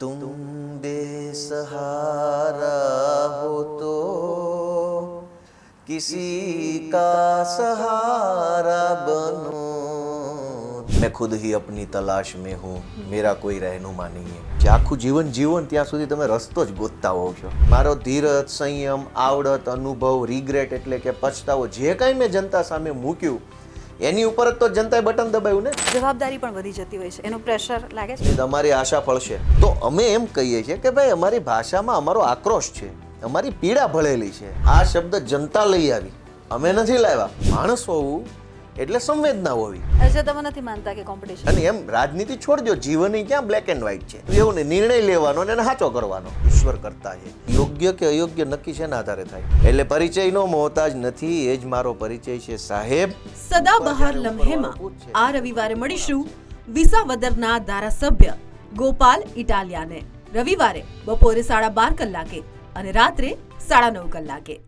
तुम बेसहारा हो तो किसी का सहारा बनो मैं खुद ही अपनी तलाश में हूँ मेरा કોઈ રહેનુમા નહીં હે જે આખું જીવન જીવો ને ત્યાં સુધી તમે રસ્તો જ ગોતતા હોવ છો મારો ધીરજ સંયમ આવડત અનુભવ રિગ્રેટ એટલે કે પછતાવો જે કાંઈ મેં જનતા સામે મૂક્યું એની ઉપર જ તો જનતાએ બટન દબાવ્યું ને? જવાબદારી પણ વધી જતી હોય છે. એનું પ્રેશર લાગે છે? તમારી આશા ફળશે. તો અમે એમ કહીએ છીએ કે ભાઈ અમારી ભાષામાં અમારો આક્રોશ છે. અમારી પીડા ભળેલી છે. આ શબ્દ જનતા લઈ આવી. અમે નથી લાવ્યા. માણસ હોવું એટલે સંવેદના હોવી. એટલે તમે નથી માનતા કે કોમ્પિટિશન અને એમ રાજનીતિ છોડજો જીવન ઈ ક્યાં બ્લેક એન્ડ વ્હાઈટ છે? એવું ને નિર્ણય લેવાનો અને સાચો કરવાનો. ઈશ્વર કરતા છે. યોગ્ય કે અયોગ્ય નક્કી છે આધારે થાય. એટલે પરિચયનો મોહતાજ નથી એ જ મારો પરિચય છે સાહેબ. સદાબહાર લમ્હેમાં આ રવિવારે મળીશું વિસાવદરના ધારાસભ્ય ગોપાલ ઇટાલિયાને. રવિવારે બપોરે સાડા બાર કલાકે અને રાત્રે સાડા નવ કલાકે.